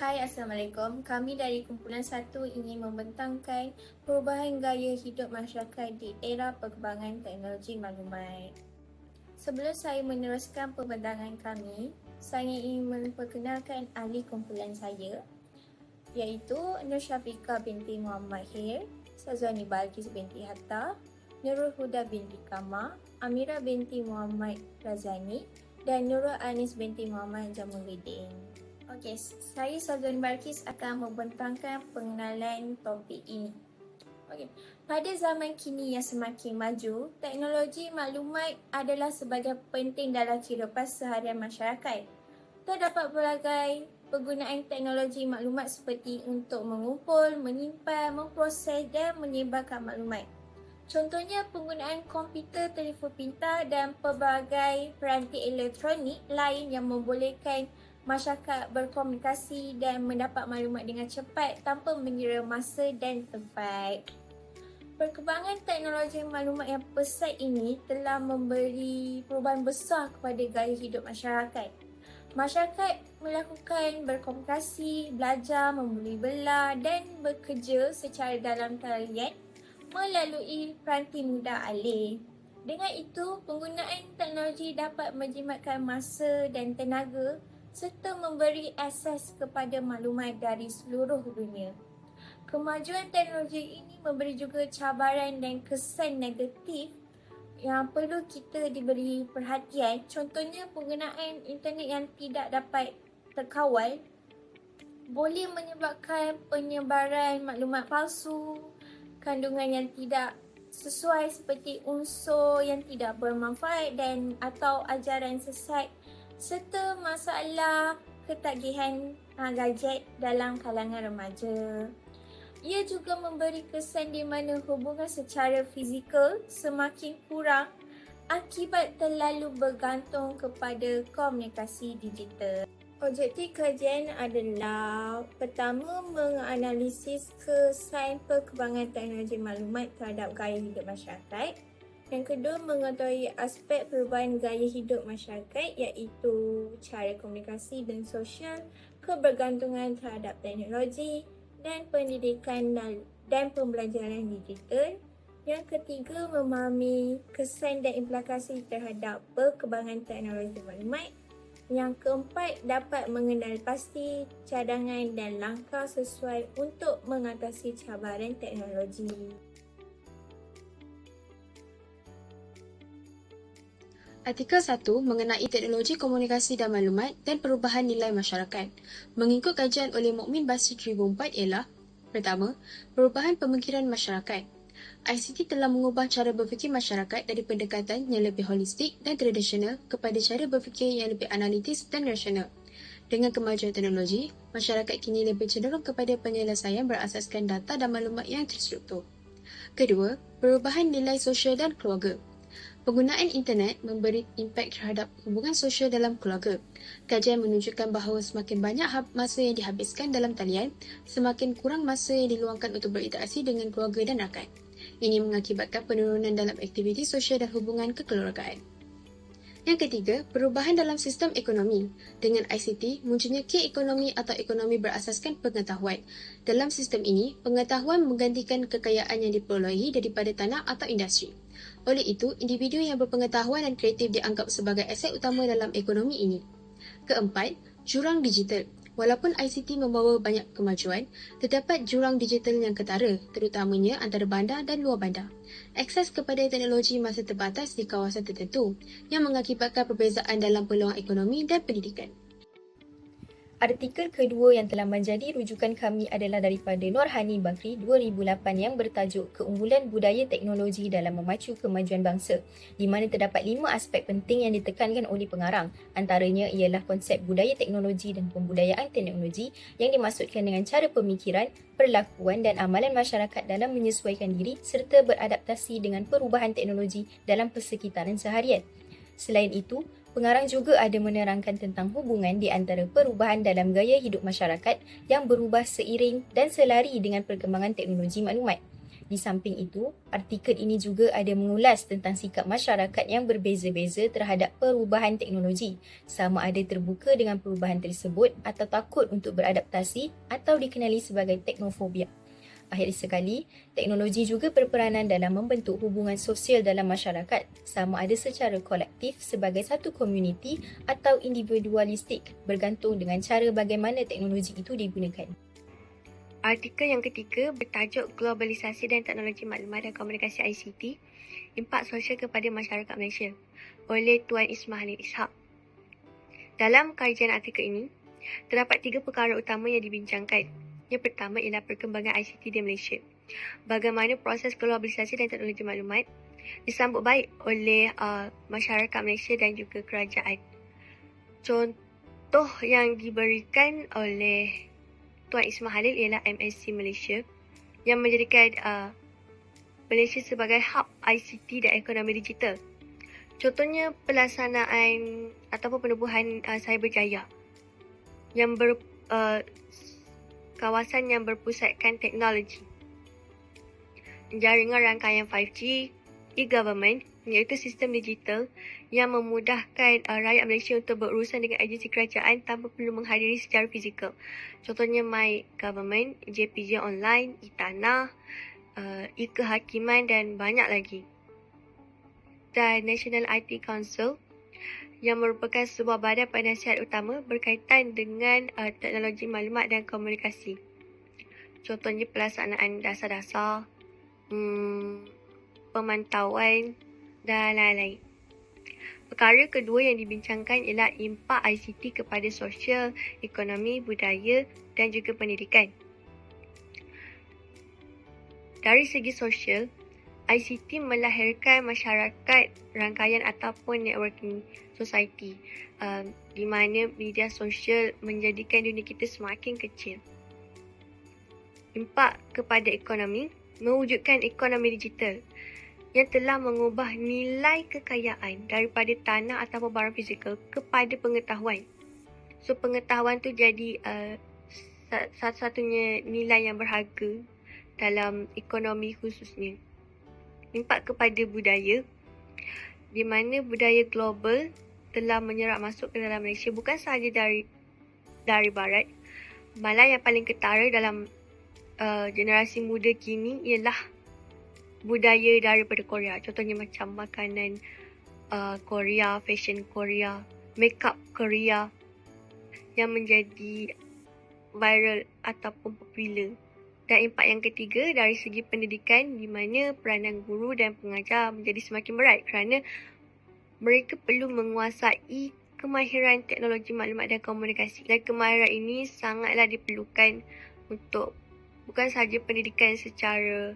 Hai Assalamualaikum, kami dari kumpulan satu ingin membentangkan perubahan gaya hidup masyarakat di era perkembangan teknologi maklumat. Sebelum saya meneruskan pembentangan kami, saya ingin memperkenalkan ahli kumpulan saya iaitu Nur Syafiqah binti Muhammad Hir, Sazwani Balkis binti Hatta, Nurul Huda binti Kama, Amira binti Muhammad Razani dan Nurul Anis binti Muhammad Jamaluddin. Okey, saya Sazwani Balkis akan membentangkan pengenalan topik ini. Okey, pada zaman kini yang semakin maju, teknologi maklumat adalah sebagai penting dalam kehidupan seharian masyarakat. Terdapat pelbagai penggunaan teknologi maklumat seperti untuk mengumpul, menyimpan, memproses dan menyebarkan maklumat. Contohnya penggunaan komputer, telefon pintar dan pelbagai peranti elektronik lain yang membolehkan masyarakat berkomunikasi dan mendapat maklumat dengan cepat tanpa mengira masa dan tempat. Perkembangan teknologi maklumat yang pesat ini telah memberi perubahan besar kepada gaya hidup masyarakat. Masyarakat melakukan berkomunikasi, belajar, membeli belah dan bekerja secara dalam talian melalui peranti mudah alih. Dengan itu, penggunaan teknologi dapat menjimatkan masa dan tenaga serta memberi akses kepada maklumat dari seluruh dunia. Kemajuan teknologi ini memberi juga cabaran dan kesan negatif yang perlu kita diberi perhatian contohnya penggunaan internet yang tidak dapat terkawal boleh menyebabkan penyebaran maklumat palsu, kandungan yang tidak sesuai seperti unsur yang tidak bermanfaat dan atau ajaran sesat serta masalah ketagihan uh, gadget dalam kalangan remaja. Ia juga memberi kesan di mana hubungan secara fizikal semakin kurang akibat terlalu bergantung kepada komunikasi digital. Objektif kajian adalah pertama menganalisis kesan perkembangan teknologi maklumat terhadap gaya hidup masyarakat. Yang kedua, mengetahui aspek perubahan gaya hidup masyarakat iaitu cara komunikasi dan sosial, kebergantungan terhadap teknologi, dan pendidikan dan pembelajaran digital. Yang ketiga, memahami kesan dan implikasi terhadap perkembangan teknologi maklumat. Yang keempat, dapat mengenal pasti cadangan dan langkah sesuai untuk mengatasi cabaran teknologi. Artikel 1 mengenai teknologi komunikasi dan maklumat dan perubahan nilai masyarakat. Mengikut kajian oleh Mukmin Basri 2004 ialah Pertama, perubahan pemikiran masyarakat. ICT telah mengubah cara berfikir masyarakat dari pendekatan yang lebih holistik dan tradisional kepada cara berfikir yang lebih analitis dan rasional. Dengan kemajuan teknologi, masyarakat kini lebih cenderung kepada penyelesaian berasaskan data dan maklumat yang terstruktur. Kedua, perubahan nilai sosial dan keluarga. Penggunaan internet memberi impak terhadap hubungan sosial dalam keluarga. Kajian menunjukkan bahawa semakin banyak masa yang dihabiskan dalam talian, semakin kurang masa yang diluangkan untuk berinteraksi dengan keluarga dan rakan. Ini mengakibatkan penurunan dalam aktiviti sosial dan hubungan kekeluargaan. Yang ketiga, perubahan dalam sistem ekonomi. Dengan ICT, munculnya K ekonomi atau ekonomi berasaskan pengetahuan. Dalam sistem ini, pengetahuan menggantikan kekayaan yang diperolehi daripada tanah atau industri. Oleh itu, individu yang berpengetahuan dan kreatif dianggap sebagai aset utama dalam ekonomi ini. Keempat, jurang digital. Walaupun ICT membawa banyak kemajuan, terdapat jurang digital yang ketara, terutamanya antara bandar dan luar bandar. Akses kepada teknologi masih terbatas di kawasan tertentu yang mengakibatkan perbezaan dalam peluang ekonomi dan pendidikan. Artikel kedua yang telah menjadi rujukan kami adalah daripada Norhani Bakri 2008 yang bertajuk Keunggulan Budaya Teknologi dalam Memacu Kemajuan Bangsa di mana terdapat lima aspek penting yang ditekankan oleh pengarang. Antaranya ialah konsep budaya teknologi dan pembudayaan teknologi yang dimaksudkan dengan cara pemikiran, perlakuan dan amalan masyarakat dalam menyesuaikan diri serta beradaptasi dengan perubahan teknologi dalam persekitaran seharian. Selain itu, Pengarang juga ada menerangkan tentang hubungan di antara perubahan dalam gaya hidup masyarakat yang berubah seiring dan selari dengan perkembangan teknologi maklumat. Di samping itu, artikel ini juga ada mengulas tentang sikap masyarakat yang berbeza-beza terhadap perubahan teknologi, sama ada terbuka dengan perubahan tersebut atau takut untuk beradaptasi atau dikenali sebagai teknofobia. Akhir sekali, teknologi juga berperanan dalam membentuk hubungan sosial dalam masyarakat, sama ada secara kolektif sebagai satu komuniti atau individualistik bergantung dengan cara bagaimana teknologi itu digunakan. Artikel yang ketiga bertajuk Globalisasi dan Teknologi Maklumat dan Komunikasi ICT, Impak Sosial kepada Masyarakat Malaysia oleh Tuan Ismail Ishak. Dalam kajian artikel ini, terdapat tiga perkara utama yang dibincangkan. Yang pertama ialah perkembangan ICT di Malaysia. Bagaimana proses globalisasi dan teknologi maklumat disambut baik oleh uh, masyarakat Malaysia dan juga kerajaan. Contoh yang diberikan oleh Tuan Ismail Halil ialah MSC Malaysia yang menjadikan uh, Malaysia sebagai hub ICT dan ekonomi digital. Contohnya pelaksanaan ataupun penubuhan uh, Cyberjaya yang ber uh, kawasan yang berpusatkan teknologi. Jaringan rangkaian 5G, e-government iaitu sistem digital yang memudahkan uh, rakyat Malaysia untuk berurusan dengan agensi kerajaan tanpa perlu menghadiri secara fizikal. Contohnya My Government, JPJ Online, e-Tanah, uh, e-Kehakiman dan banyak lagi. Dan National IT Council yang merupakan sebuah badan penasihat utama berkaitan dengan uh, teknologi maklumat dan komunikasi. Contohnya pelaksanaan dasar-dasar, hmm, pemantauan dan lain-lain. Perkara kedua yang dibincangkan ialah impak ICT kepada sosial, ekonomi, budaya dan juga pendidikan. Dari segi sosial, ICT melahirkan masyarakat rangkaian ataupun networking society um, di mana media sosial menjadikan dunia kita semakin kecil. Impak kepada ekonomi mewujudkan ekonomi digital yang telah mengubah nilai kekayaan daripada tanah atau barang fizikal kepada pengetahuan. So pengetahuan tu jadi uh, satu-satunya nilai yang berharga dalam ekonomi khususnya. Impak kepada budaya di mana budaya global telah menyerap masuk ke dalam Malaysia bukan sahaja dari dari barat malah yang paling ketara dalam uh, generasi muda kini ialah budaya daripada Korea. Contohnya macam makanan uh, Korea, fashion Korea, makeup Korea yang menjadi viral ataupun popular. Dan impak yang ketiga dari segi pendidikan di mana peranan guru dan pengajar menjadi semakin berat kerana mereka perlu menguasai kemahiran teknologi maklumat dan komunikasi. Dan kemahiran ini sangatlah diperlukan untuk bukan sahaja pendidikan secara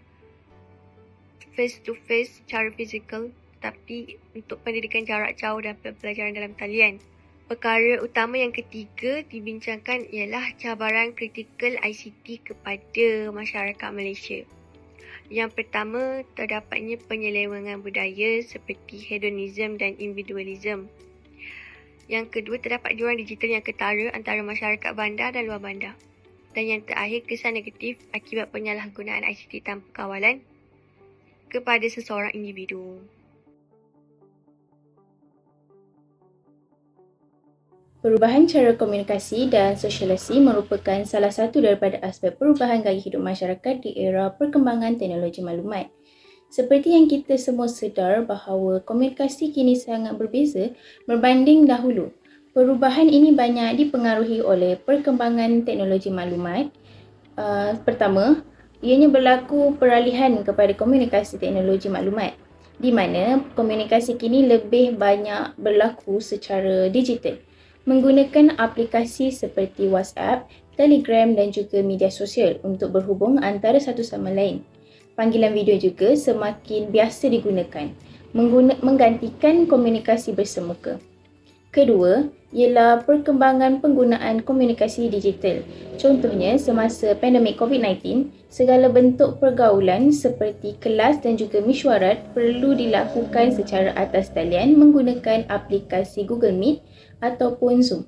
face to face secara fizikal tapi untuk pendidikan jarak jauh dan pembelajaran dalam talian. Perkara utama yang ketiga dibincangkan ialah cabaran kritikal ICT kepada masyarakat Malaysia. Yang pertama, terdapatnya penyelewengan budaya seperti hedonism dan individualism. Yang kedua, terdapat jurang digital yang ketara antara masyarakat bandar dan luar bandar. Dan yang terakhir, kesan negatif akibat penyalahgunaan ICT tanpa kawalan kepada seseorang individu. Perubahan cara komunikasi dan sosialisasi merupakan salah satu daripada aspek perubahan gaya hidup masyarakat di era perkembangan teknologi maklumat. Seperti yang kita semua sedar bahawa komunikasi kini sangat berbeza berbanding dahulu. Perubahan ini banyak dipengaruhi oleh perkembangan teknologi maklumat. Uh, pertama, ianya berlaku peralihan kepada komunikasi teknologi maklumat di mana komunikasi kini lebih banyak berlaku secara digital menggunakan aplikasi seperti WhatsApp, Telegram dan juga media sosial untuk berhubung antara satu sama lain. Panggilan video juga semakin biasa digunakan, mengguna, menggantikan komunikasi bersemuka. Kedua, ialah perkembangan penggunaan komunikasi digital. Contohnya, semasa pandemik COVID-19, segala bentuk pergaulan seperti kelas dan juga mesyuarat perlu dilakukan secara atas talian menggunakan aplikasi Google Meet ataupun Zoom.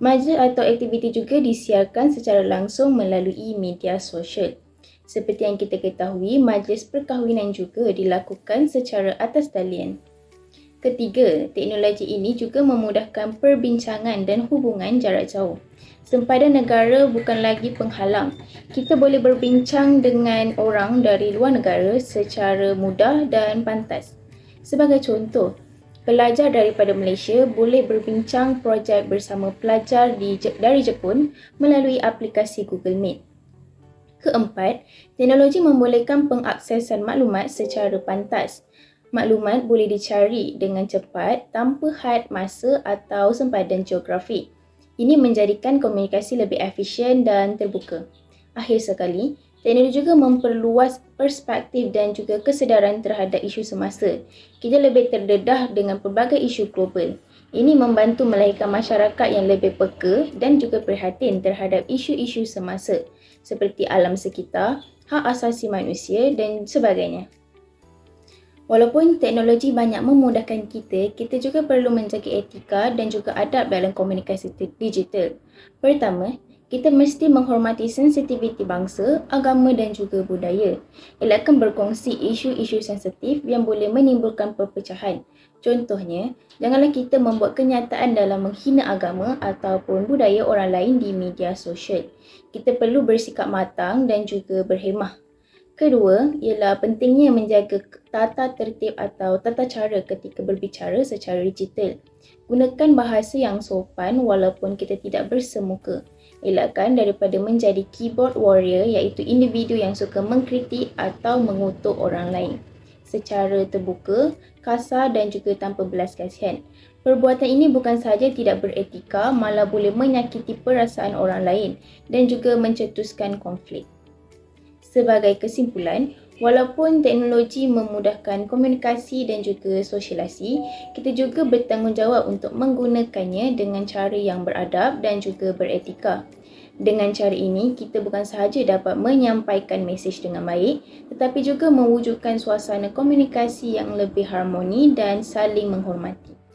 Majlis atau aktiviti juga disiarkan secara langsung melalui media sosial. Seperti yang kita ketahui, majlis perkahwinan juga dilakukan secara atas talian. Ketiga, teknologi ini juga memudahkan perbincangan dan hubungan jarak jauh. Sempadan negara bukan lagi penghalang. Kita boleh berbincang dengan orang dari luar negara secara mudah dan pantas. Sebagai contoh, pelajar daripada Malaysia boleh berbincang projek bersama pelajar di, dari Jepun melalui aplikasi Google Meet. Keempat, teknologi membolehkan pengaksesan maklumat secara pantas. Maklumat boleh dicari dengan cepat tanpa had masa atau sempadan geografi. Ini menjadikan komunikasi lebih efisien dan terbuka. Akhir sekali, teknologi juga memperluas perspektif dan juga kesedaran terhadap isu semasa. Kita lebih terdedah dengan pelbagai isu global. Ini membantu melahirkan masyarakat yang lebih peka dan juga prihatin terhadap isu-isu semasa seperti alam sekitar, hak asasi manusia dan sebagainya. Walaupun teknologi banyak memudahkan kita, kita juga perlu menjaga etika dan juga adab dalam komunikasi digital. Pertama, kita mesti menghormati sensitiviti bangsa, agama dan juga budaya. Elakkan berkongsi isu-isu sensitif yang boleh menimbulkan perpecahan. Contohnya, janganlah kita membuat kenyataan dalam menghina agama ataupun budaya orang lain di media sosial. Kita perlu bersikap matang dan juga berhemah. Kedua, ialah pentingnya menjaga tata tertib atau tata cara ketika berbicara secara digital. Gunakan bahasa yang sopan walaupun kita tidak bersemuka. Elakkan daripada menjadi keyboard warrior iaitu individu yang suka mengkritik atau mengutuk orang lain secara terbuka, kasar dan juga tanpa belas kasihan. Perbuatan ini bukan sahaja tidak beretika, malah boleh menyakiti perasaan orang lain dan juga mencetuskan konflik. Sebagai kesimpulan, walaupun teknologi memudahkan komunikasi dan juga sosialisasi, kita juga bertanggungjawab untuk menggunakannya dengan cara yang beradab dan juga beretika. Dengan cara ini, kita bukan sahaja dapat menyampaikan mesej dengan baik, tetapi juga mewujudkan suasana komunikasi yang lebih harmoni dan saling menghormati.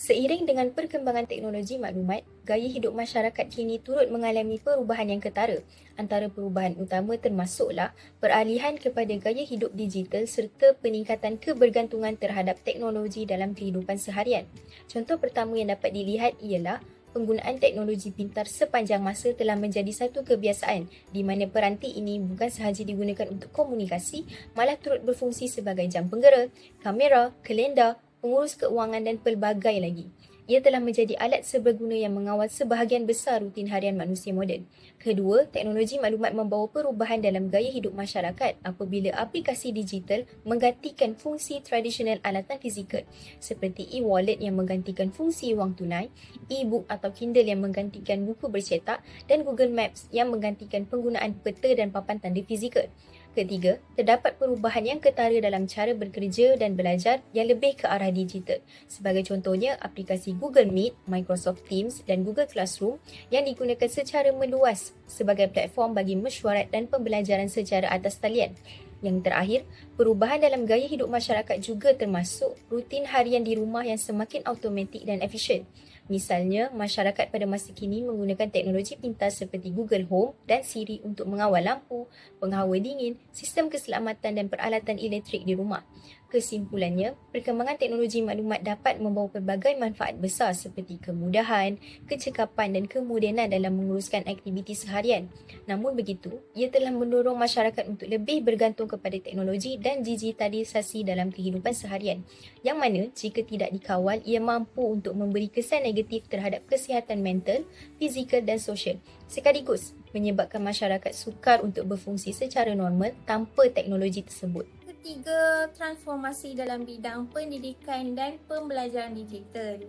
Seiring dengan perkembangan teknologi maklumat, gaya hidup masyarakat kini turut mengalami perubahan yang ketara. Antara perubahan utama termasuklah peralihan kepada gaya hidup digital serta peningkatan kebergantungan terhadap teknologi dalam kehidupan seharian. Contoh pertama yang dapat dilihat ialah penggunaan teknologi pintar sepanjang masa telah menjadi satu kebiasaan di mana peranti ini bukan sahaja digunakan untuk komunikasi, malah turut berfungsi sebagai jam penggera, kamera, kalender, pengurus keuangan dan pelbagai lagi. Ia telah menjadi alat seberguna yang mengawal sebahagian besar rutin harian manusia moden. Kedua, teknologi maklumat membawa perubahan dalam gaya hidup masyarakat apabila aplikasi digital menggantikan fungsi tradisional alatan fizikal seperti e-wallet yang menggantikan fungsi wang tunai, e-book atau Kindle yang menggantikan buku bercetak dan Google Maps yang menggantikan penggunaan peta dan papan tanda fizikal. Ketiga, terdapat perubahan yang ketara dalam cara bekerja dan belajar yang lebih ke arah digital. Sebagai contohnya, aplikasi Google Meet, Microsoft Teams dan Google Classroom yang digunakan secara meluas sebagai platform bagi mesyuarat dan pembelajaran secara atas talian. Yang terakhir, perubahan dalam gaya hidup masyarakat juga termasuk rutin harian di rumah yang semakin automatik dan efisien. Misalnya, masyarakat pada masa kini menggunakan teknologi pintar seperti Google Home dan Siri untuk mengawal lampu, penghawa dingin, sistem keselamatan dan peralatan elektrik di rumah. Kesimpulannya, perkembangan teknologi maklumat dapat membawa pelbagai manfaat besar seperti kemudahan, kecekapan dan kemodenan dalam menguruskan aktiviti seharian. Namun begitu, ia telah mendorong masyarakat untuk lebih bergantung kepada teknologi dan digitalisasi dalam kehidupan seharian. Yang mana jika tidak dikawal, ia mampu untuk memberi kesan negatif terhadap kesihatan mental, fizikal dan sosial. Sekaligus menyebabkan masyarakat sukar untuk berfungsi secara normal tanpa teknologi tersebut ketiga, transformasi dalam bidang pendidikan dan pembelajaran digital.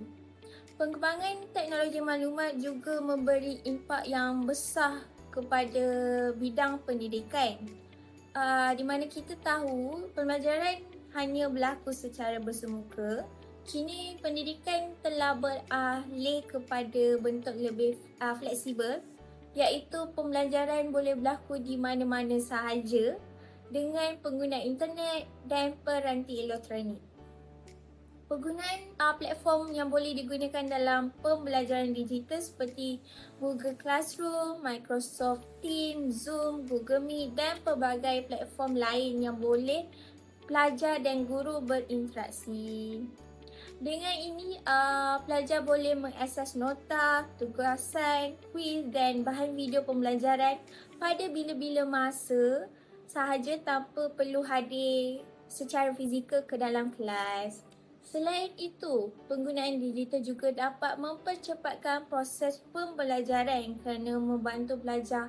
Pengembangan teknologi maklumat juga memberi impak yang besar kepada bidang pendidikan. Uh, di mana kita tahu pembelajaran hanya berlaku secara bersemuka, kini pendidikan telah beralih kepada bentuk lebih uh, fleksibel iaitu pembelajaran boleh berlaku di mana-mana sahaja dengan pengguna internet dan peranti elektronik. Penggunaan uh, platform yang boleh digunakan dalam pembelajaran digital seperti Google Classroom, Microsoft Teams, Zoom, Google Meet dan pelbagai platform lain yang boleh pelajar dan guru berinteraksi. Dengan ini, uh, pelajar boleh mengakses nota, tugasan, kuis dan bahan video pembelajaran pada bila-bila masa sahaja tanpa perlu hadir secara fizikal ke dalam kelas. Selain itu, penggunaan digital juga dapat mempercepatkan proses pembelajaran kerana membantu pelajar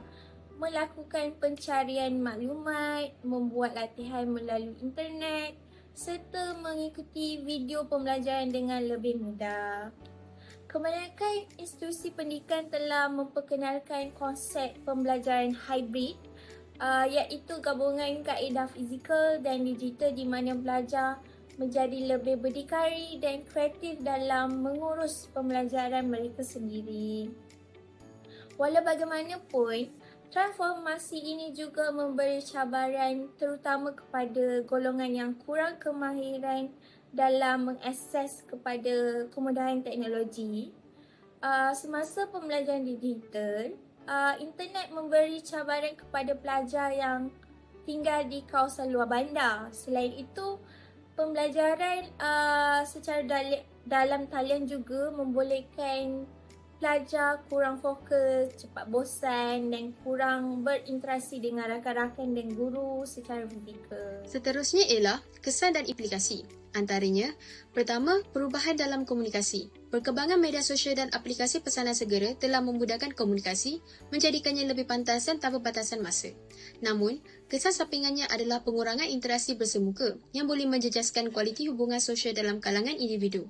melakukan pencarian maklumat, membuat latihan melalui internet serta mengikuti video pembelajaran dengan lebih mudah. Kebanyakan institusi pendidikan telah memperkenalkan konsep pembelajaran hybrid uh, iaitu gabungan kaedah fizikal dan digital di mana pelajar menjadi lebih berdikari dan kreatif dalam mengurus pembelajaran mereka sendiri. Walau bagaimanapun, transformasi ini juga memberi cabaran terutama kepada golongan yang kurang kemahiran dalam mengakses kepada kemudahan teknologi. Uh, semasa pembelajaran digital, uh, internet memberi cabaran kepada pelajar yang tinggal di kawasan luar bandar. Selain itu, pembelajaran uh, secara dal- dalam talian juga membolehkan pelajar kurang fokus, cepat bosan dan kurang berinteraksi dengan rakan-rakan dan guru secara fizikal. Seterusnya ialah kesan dan implikasi. Antaranya, pertama, perubahan dalam komunikasi. Perkembangan media sosial dan aplikasi pesanan segera telah memudahkan komunikasi, menjadikannya lebih pantas dan tanpa batasan masa. Namun, kesan sampingannya adalah pengurangan interaksi bersemuka yang boleh menjejaskan kualiti hubungan sosial dalam kalangan individu.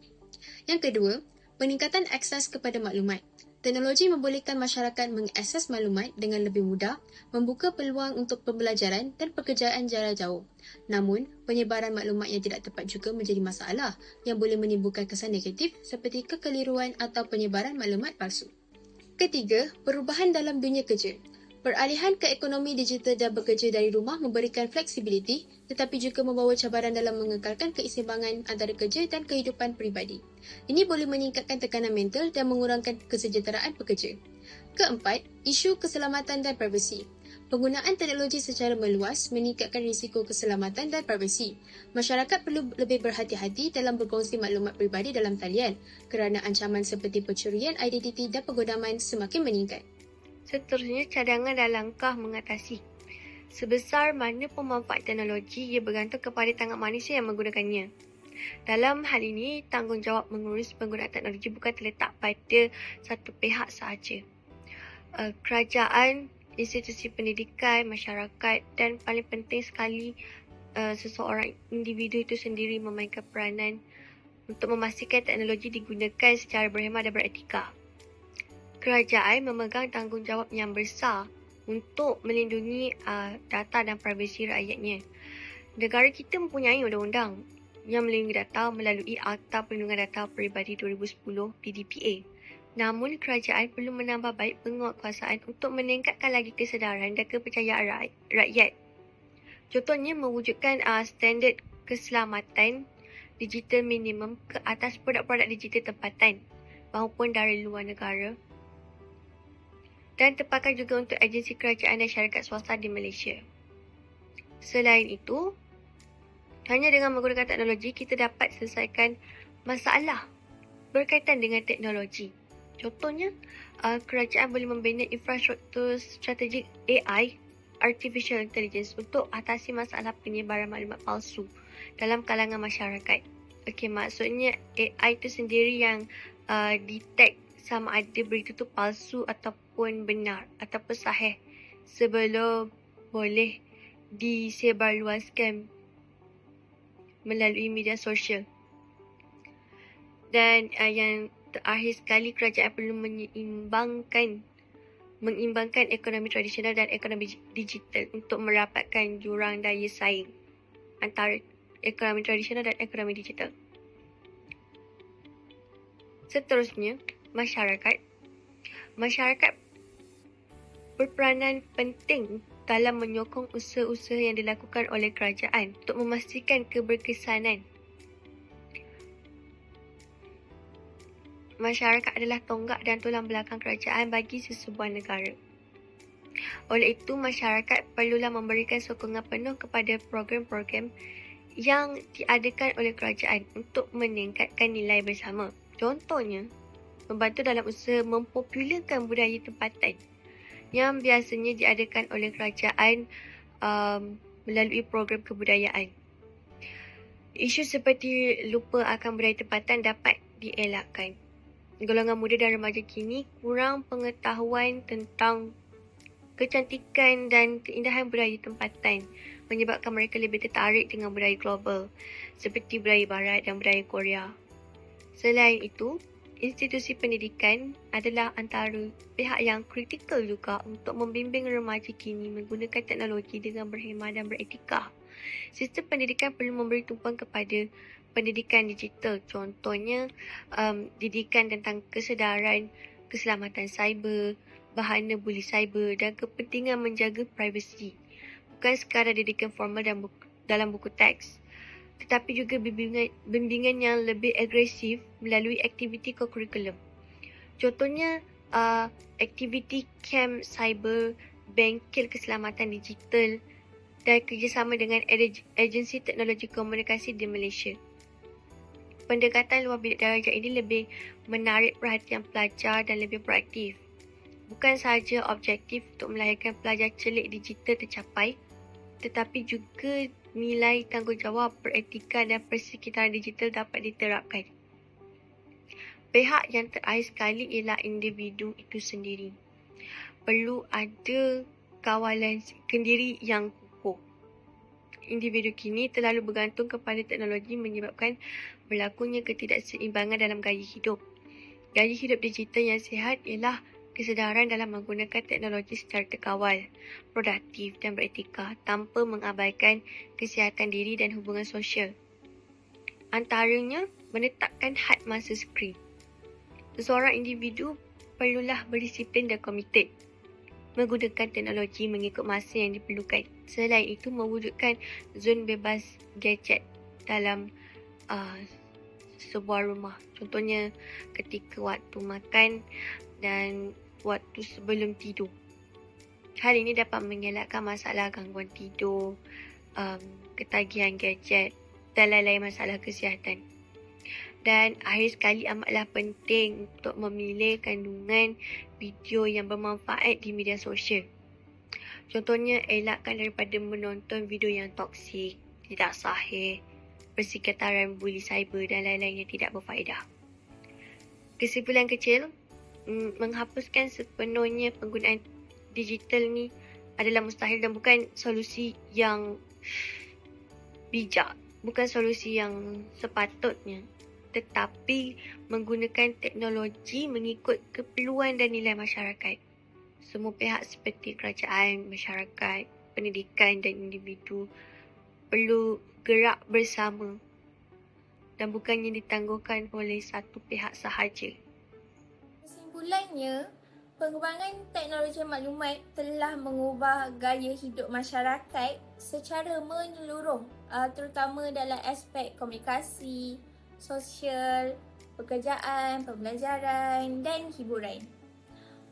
Yang kedua, peningkatan akses kepada maklumat. Teknologi membolehkan masyarakat mengakses maklumat dengan lebih mudah, membuka peluang untuk pembelajaran dan pekerjaan jarak jauh. Namun, penyebaran maklumat yang tidak tepat juga menjadi masalah yang boleh menimbulkan kesan negatif seperti kekeliruan atau penyebaran maklumat palsu. Ketiga, perubahan dalam dunia kerja. Peralihan ke ekonomi digital dan bekerja dari rumah memberikan fleksibiliti tetapi juga membawa cabaran dalam mengekalkan keseimbangan antara kerja dan kehidupan peribadi. Ini boleh meningkatkan tekanan mental dan mengurangkan kesejahteraan pekerja. Keempat, isu keselamatan dan privasi. Penggunaan teknologi secara meluas meningkatkan risiko keselamatan dan privasi. Masyarakat perlu lebih berhati-hati dalam berkongsi maklumat peribadi dalam talian kerana ancaman seperti pencurian identiti dan penggodaman semakin meningkat. Seterusnya, cadangan dan langkah mengatasi. Sebesar mana pemanfaat teknologi ia bergantung kepada tangan manusia yang menggunakannya. Dalam hal ini, tanggungjawab mengurus penggunaan teknologi bukan terletak pada satu pihak sahaja. Uh, kerajaan, institusi pendidikan, masyarakat dan paling penting sekali uh, seseorang individu itu sendiri memainkan peranan untuk memastikan teknologi digunakan secara berhemat dan beretika kerajaan memegang tanggungjawab yang besar untuk melindungi uh, data dan privasi rakyatnya. Negara kita mempunyai undang-undang yang melindungi data melalui Akta Perlindungan Data Peribadi 2010 PDPA. Namun, kerajaan perlu menambah baik penguatkuasaan untuk meningkatkan lagi kesedaran dan kepercayaan rakyat. Contohnya, mewujudkan uh, standard keselamatan digital minimum ke atas produk-produk digital tempatan maupun dari luar negara dan terpakai juga untuk agensi kerajaan dan syarikat swasta di Malaysia. Selain itu, hanya dengan menggunakan teknologi kita dapat selesaikan masalah berkaitan dengan teknologi. Contohnya, uh, kerajaan boleh membina infrastruktur strategik AI, Artificial Intelligence untuk atasi masalah penyebaran maklumat palsu dalam kalangan masyarakat. Okey, maksudnya AI itu sendiri yang uh, detect sama ada berita tu palsu ataupun benar ataupun sahih sebelum boleh disebarluaskan melalui media sosial. Dan uh, yang terakhir sekali kerajaan perlu menyeimbangkan mengimbangkan ekonomi tradisional dan ekonomi digital untuk merapatkan jurang daya saing antara ekonomi tradisional dan ekonomi digital. Seterusnya, masyarakat. Masyarakat berperanan penting dalam menyokong usaha-usaha yang dilakukan oleh kerajaan untuk memastikan keberkesanan. masyarakat adalah tonggak dan tulang belakang kerajaan bagi sesebuah negara. Oleh itu, masyarakat perlulah memberikan sokongan penuh kepada program-program yang diadakan oleh kerajaan untuk meningkatkan nilai bersama. Contohnya, membantu dalam usaha mempopularkan budaya tempatan yang biasanya diadakan oleh kerajaan um, melalui program kebudayaan. Isu seperti lupa akan budaya tempatan dapat dielakkan. Golongan muda dan remaja kini kurang pengetahuan tentang kecantikan dan keindahan budaya tempatan menyebabkan mereka lebih tertarik dengan budaya global seperti budaya barat dan budaya Korea. Selain itu, institusi pendidikan adalah antara pihak yang kritikal juga untuk membimbing remaja kini menggunakan teknologi dengan berhemah dan beretika. Sistem pendidikan perlu memberi tumpuan kepada pendidikan digital. Contohnya, um, didikan tentang kesedaran keselamatan cyber, bahana buli cyber dan kepentingan menjaga privasi. Bukan sekadar didikan formal dan buku, dalam buku teks tetapi juga bimbingan, bimbingan yang lebih agresif melalui aktiviti kokurikulum. Contohnya, uh, aktiviti camp cyber, bengkel keselamatan digital dan kerjasama dengan ag- agensi teknologi komunikasi di Malaysia. Pendekatan luar bilik darjah ini lebih menarik perhatian pelajar dan lebih proaktif. Bukan sahaja objektif untuk melahirkan pelajar celik digital tercapai, tetapi juga nilai tanggungjawab beretika dan persekitaran digital dapat diterapkan. Pihak yang terakhir sekali ialah individu itu sendiri. Perlu ada kawalan kendiri yang kukuh. Individu kini terlalu bergantung kepada teknologi menyebabkan berlakunya ketidakseimbangan dalam gaya hidup. Gaya hidup digital yang sihat ialah kesedaran dalam menggunakan teknologi secara terkawal, produktif dan beretika tanpa mengabaikan kesihatan diri dan hubungan sosial. Antaranya, menetapkan had masa skrin. Seseorang individu perlulah berdisiplin dan komited menggunakan teknologi mengikut masa yang diperlukan. Selain itu, mewujudkan zon bebas gadget dalam uh, sebuah rumah. Contohnya ketika waktu makan dan waktu sebelum tidur. Hal ini dapat mengelakkan masalah gangguan tidur, um, ketagihan gadget dan lain-lain masalah kesihatan. Dan akhir sekali amatlah penting untuk memilih kandungan video yang bermanfaat di media sosial. Contohnya, elakkan daripada menonton video yang toksik, tidak sahih, persekitaran buli cyber dan lain-lain yang tidak berfaedah. Kesimpulan kecil, menghapuskan sepenuhnya penggunaan digital ni adalah mustahil dan bukan solusi yang bijak, bukan solusi yang sepatutnya tetapi menggunakan teknologi mengikut keperluan dan nilai masyarakat. Semua pihak seperti kerajaan, masyarakat, pendidikan dan individu perlu gerak bersama dan bukannya ditangguhkan oleh satu pihak sahaja. Kesimpulannya, pengembangan teknologi maklumat telah mengubah gaya hidup masyarakat secara menyeluruh uh, terutama dalam aspek komunikasi, sosial, pekerjaan, pembelajaran dan hiburan.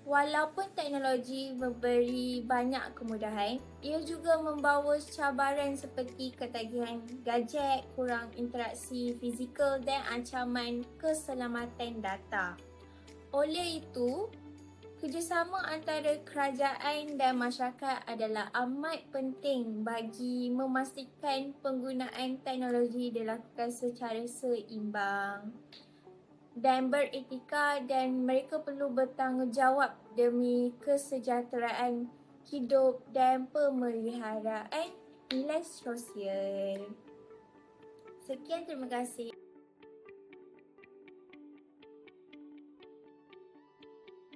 Walaupun teknologi memberi banyak kemudahan, ia juga membawa cabaran seperti ketagihan gadget, kurang interaksi fizikal dan ancaman keselamatan data. Oleh itu, kerjasama antara kerajaan dan masyarakat adalah amat penting bagi memastikan penggunaan teknologi dilakukan secara seimbang dan beretika dan mereka perlu bertanggungjawab demi kesejahteraan hidup dan pemeliharaan nilai sosial. Sekian terima kasih.